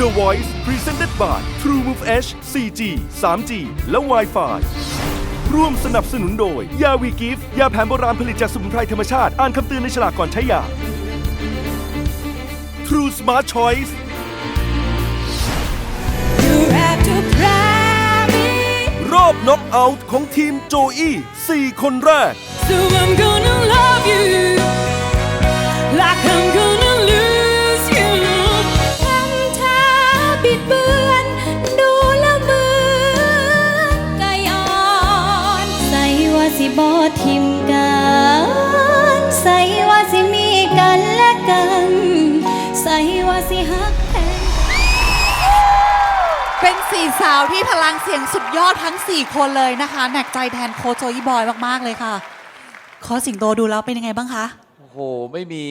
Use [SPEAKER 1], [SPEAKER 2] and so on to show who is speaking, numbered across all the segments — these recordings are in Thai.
[SPEAKER 1] The Voice Presented by TrueMove H 4G 3G และ Wi-Fi ร่วมสนับสนุนโดย ยาวีกิฟยาแผนโบราณผลิตจากสมุนไพรธรรมชาติ อ่านคำเตือนในฉลากก่อนใช้ยา True Smart Choice
[SPEAKER 2] You have to cry me
[SPEAKER 1] รอบน็อกเอาท์ของทีมโจอี้4คนแรก
[SPEAKER 2] So I'm gonna love you สี่สาว
[SPEAKER 3] ที่พลังเสียงสุดยอดทั้ง 4 คนเลยนะคะหนักใจแทนโคโจอีบอยมาก ๆ เลยค่ะคอสิงโตดูแล้วเป็นยังไงบ้างคะ
[SPEAKER 4] โอ้โห ไม่มี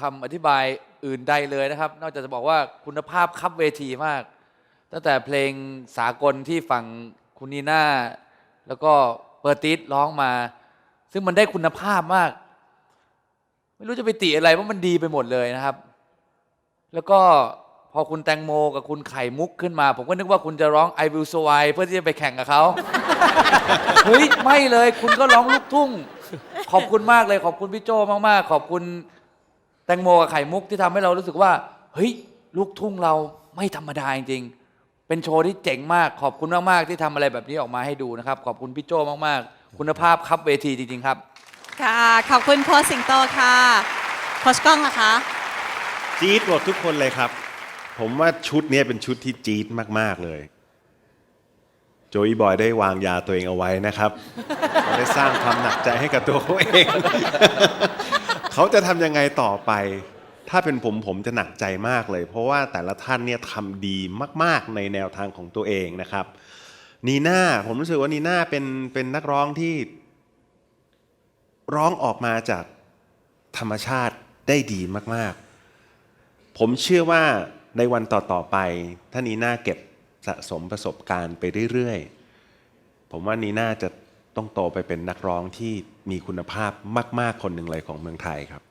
[SPEAKER 4] คำอธิบายอื่นใดเลยนะครับ นอกจากจะบอกว่าคุณภาพคับเวทีมาก ตั้งแต่เพลงสากลที่ฝั่งคุณนีน่า แล้วก็เปอร์ติสร้องมา ซึ่งมันได้คุณภาพมาก ไม่รู้จะไปติอะไรเพรามันดีไปหมดเลยนะครับ แล้วก็ อคุณแตงโมกับคุณไข่มุกขึ้นมา ผมก็นึกว่าคุณจะร้อง I Will Survive เพื่อที่จะไปแข่งกับเขาเฮ้ย ไม่เลยคุณก็ร้องลูกทุ่ง ขอบคุณมากเลยขอบคุณพี่โจมากๆ ขอบคุณแตงโมกับไข่มุกที่ทำให้เรารู้สึกว่า เฮ้ย ลูกทุ่งเราไม่ธรรมดาจริงๆ เป็นโชว์ที่เจ๋งมาก ขอบคุณมากๆ ที่ทำอะไรแบบนี้ออกมาให้ดูนะครับ ขอบคุณพี่โจมากๆ คุณภาพครับเวทีจริงๆครับ
[SPEAKER 3] ค่ะ ขอบคุณโคชสิงโตค่ะโคชก้องล่ะคะ
[SPEAKER 5] จี๊ดหมดทุกคนเลยครับ ผมว่าชุดนี้เป็นชุดที่จี๊ดมาก ๆ เลย โจยบอยได้วางยาตัวเองเอาไว้นะครับได้สร้างความหนักใจให้กับตัวเขาเอง เขาจะทำยังไงต่อไป ถ้าเป็นผมผมจะหนักใจมากเลย เพราะว่าแต่ละท่านเนี่ยทำดีมาก ๆ ในแนวทางของตัวเองนะครับนีน่าผมรู้สึกว่านีน่าเป็นเป็นนักร้องที่ร้องออกมาจากธรรมชาติได้ดีมาก ๆ ผมเชื่อว่า ในวันต่อ ๆ ไปถ้านีน่าเก็บสะสมประสบการณ์ไปเรื่อย ๆ ผมว่านีน่าจะต้องโตไปเป็นนักร้องที่มีคุณภาพมาก ๆ คนหนึ่งเลยของเมืองไทยครับ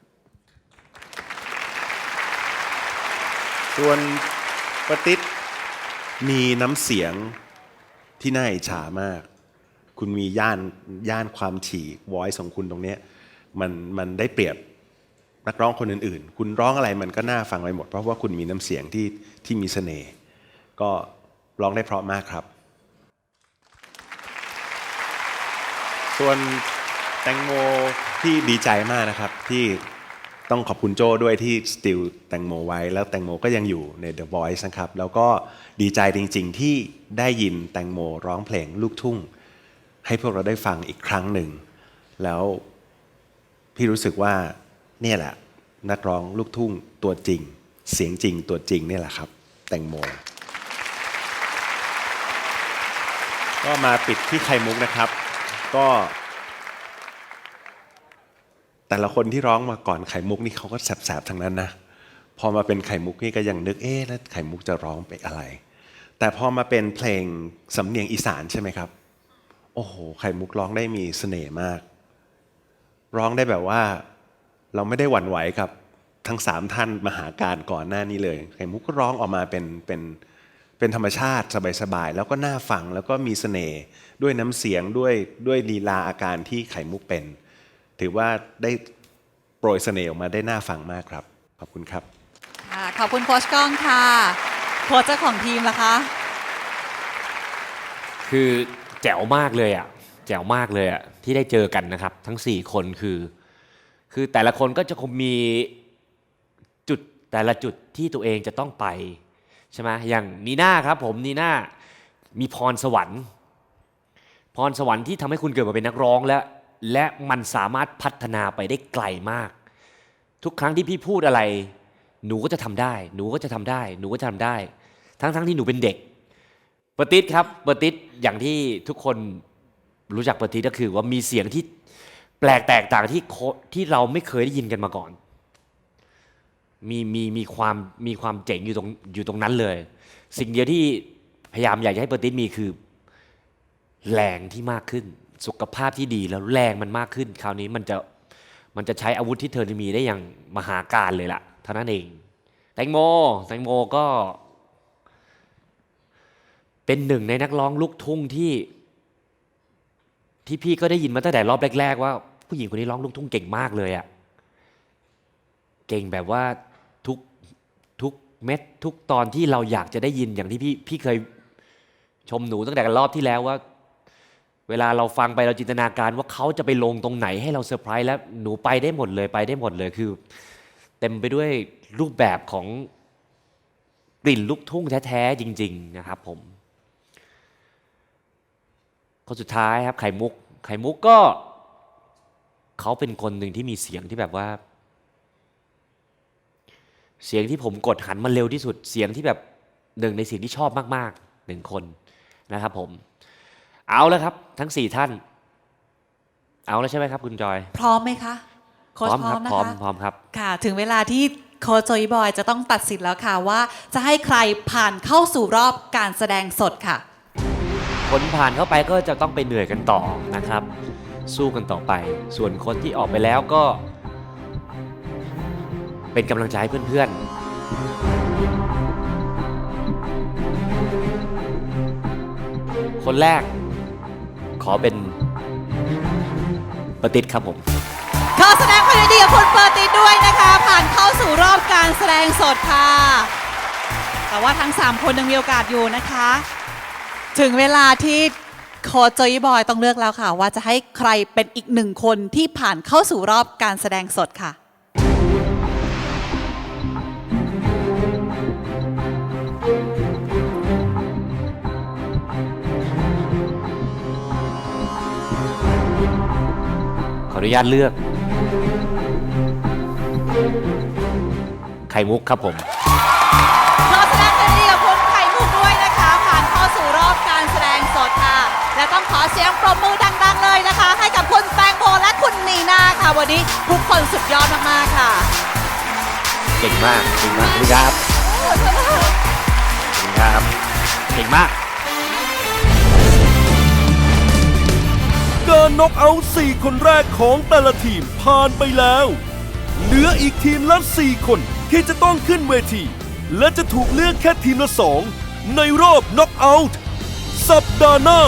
[SPEAKER 5] ส่วนปติดมีน้ำเสียงที่น่าอิจฉามาก คุณมีย่านย่านความถี่วอยของคุณตรงเนี้ยมันมันได้เปรียบ นักร้องคนอื่นๆ คุณร้องอะไรมันก็น่าฟังไปหมด เพราะว่าคุณมีน้ำเสียงที่ที่มีเสน่ห์ก็ร้องได้เพราะมากครับ ส่วนแตงโมที่ดีใจมากนะครับที่ต้องขอบคุณโจ้ด้วยที่สติลแตงโมไว้ แล้วแตงโมก็ยังอยู่ใน The Voice นะครับ แล้วก็ดีใจจริง ๆ ที่ได้ยินแตงโมร้องเพลงลูกทุ่ง ให้พวกเราได้ฟังอีกครั้งหนึ่ง แล้วพี่รู้สึกว่า เนี่ยแหละ นักร้องลูกทุ่งตัวจริง เสียงจริงตัวจริงนี่แหละครับ แตงโม ก็มาปิดที่ไข่มุกนะครับ ก็ แต่ละคนที่ร้องมาก่อนไข่มุกนี่เขาก็แสบๆทั้งนั้นนะพอมาเป็นไข่มุกนี่ก็ยังนึกเอ๊ะแล้วไข่มุกจะร้องไปอะไร แต่พอมาเป็นเพลงสำเนียงอีสานใช่ไหมครับ โอ้โห ไข่มุกร้องได้มีเสน่ห์มาก ร้องได้แบบว่า เราไม่ได้หวั่นไหวกับทั้งสามท่านมหาการก่อนหน้านี้เลยไข่มุกก็ร้องออกมาเป็นเป็นเป็นธรรมชาติสบายๆแล้วก็น่าฟังแล้วก็มีเสน่ห์ด้วยน้ำเสียงด้วยด้วยลีลาอาการที่ไข่มุกเป็น ถือว่าได้โปรยเสน่ห์ออกมาได้น่าฟังมากครับ ขอบคุณครับ
[SPEAKER 3] ค่ะขอบคุณโคชก้องค่ะโคชเจ้าของทีมล่ะคะ
[SPEAKER 6] คือแจ๋วมากเลยอะแจ๋วมากเลยอะที่ได้เจอกันนะครับ ทั้ง 4 คนคือ คือแต่ละคนก็จะคงมีจุดแต่ละจุดที่ตัวเองจะต้องไปใช่ไหมอย่างนีน่าครับผมนีน่ามีพรสวรรค์ พรสวรรค์ที่ทำให้คุณเกิดมาเป็นนักร้องและและมันสามารถพัฒนาไปได้ไกลมาก ทุกครั้งที่พี่พูดอะไร หนูก็จะทำได้ หนูก็จะทำได้ หนูก็จะทำได้ ทั้งทั้งที่หนูเป็นเด็กเปติสครับเปติสอย่างที่ทุกคนรู้จักเปติสก็คือว่ามีเสียงที่ แปลกแตกต่างที่ที่เราไม่เคยได้ยินกันมาก่อน มีมีมีความมีความเจ๋งอยู่ตรงอยู่ตรงนั้นเลย สิ่งเดียวที่พยายามอยากจะให้เปอร์ติสมีคือ แรงที่มากขึ้น สุขภาพที่ดีแล้วแรงมันมากขึ้น คราวนี้มันจะมันจะใช้อาวุธที่เธอมีได้อย่างมหาการเลยล่ะเท่านั้นเอง แตงโมแตงโมก็ เป็นหนึ่งในนักร้องลูกทุ่งที่ ที่พี่ก็ได้ยินมาตั้งแต่รอบแรก ๆ ว่าผู้หญิงคนนี้ร้องลูกทุ่งเก่งมากเลยอะเก่งแบบว่าทุกทุกเม็ดทุกตอนที่เราอยากจะได้ยินอย่างที่พี่พี่เคยชมหนูตั้งแต่รอบที่แล้วว่า เวลาเราฟังไปเราจินตนาการว่าเขาจะไปลงตรงไหนให้เราเซอร์ไพรส์แล้วหนูไปได้หมดเลยไปได้หมดเลยคือ เต็มไปด้วยรูปแบบของกลิ่นลูกทุ่งแท้ๆจริง ๆ นะครับผม คนสุดท้ายครับไข่มุก ไข่มุกก็ เขาเป็นคนหนึ่งที่มีเสียงที่แบบว่า เสียงที่ผมกดหันมันเร็วที่สุดเสียงที่แบบหนึ่งในเสียงที่ชอบมากๆหนึ่งคนนะครับ ผม เอาแล้วครับ ทั้งสี่ท่าน เอาแล้วใช่ไหมครับ คุณจอย
[SPEAKER 3] พร้อมไหมคะโค้ช
[SPEAKER 6] พร้อม
[SPEAKER 3] พร้
[SPEAKER 6] ค
[SPEAKER 3] อ
[SPEAKER 6] รั
[SPEAKER 3] มนะ
[SPEAKER 6] พร้อม
[SPEAKER 3] คะ
[SPEAKER 6] พร้อมครับ
[SPEAKER 3] ค่ะ ถึงเวลาที่โค้ชโจยบอยจะต้องตัดสินแล้วค่ะว่า จะให้ใครผ่านเข้าสู่รอบการแสดงสดค่ะ
[SPEAKER 6] คนผ่านเข้าไปก็จะต้องไปเหนื่อยกันต่อนะครับ สู้กันต่อไป ส่วนคนที่ออกไปแล้วก็ เป็นกำลังใจให้เพื่อนๆ คนแรกขอเป็นประติดครับผม
[SPEAKER 3] ขอแสดงความยินดีกับคุณเปอร์ติดด้วยนะคะ ผ่านเข้าสู่รอบการแสดงสดค่ะ แต่ว่าทั้ง 3 คนยังมีโอกาสอยู่นะคะ ถึงเวลาที่โค้ชโจยบอยต้องเลือกแล้วค่ะ ว่าจะให้ใครเป็นอีกหนึ่งคนที่ผ่านเข้าสู่รอบการแสดงสดค่ะ
[SPEAKER 6] ขออนุญาตเลือก ไข่มุกครับผม
[SPEAKER 3] ต้องขอเสียงปรบมือดัง ๆ เลยนะคะ ให้กับคุณแตงโมและคุณนีนาค่ะ วันนี้ทุกคนสุดยอดมากๆค่ะ
[SPEAKER 6] เก่งมากเก่งมากขอบคุณครับขอบคุณครับเก่งมาก
[SPEAKER 1] การน็อกเอาท์4คนแรกของแต่ละทีมผ่านไปแล้ว เหลืออีกทีมละ4คนที่จะต้องขึ้นเวที และจะถูกเลือกแค่ทีมละ2ในรอบน็อกเอาท์สัปดาห์หน้า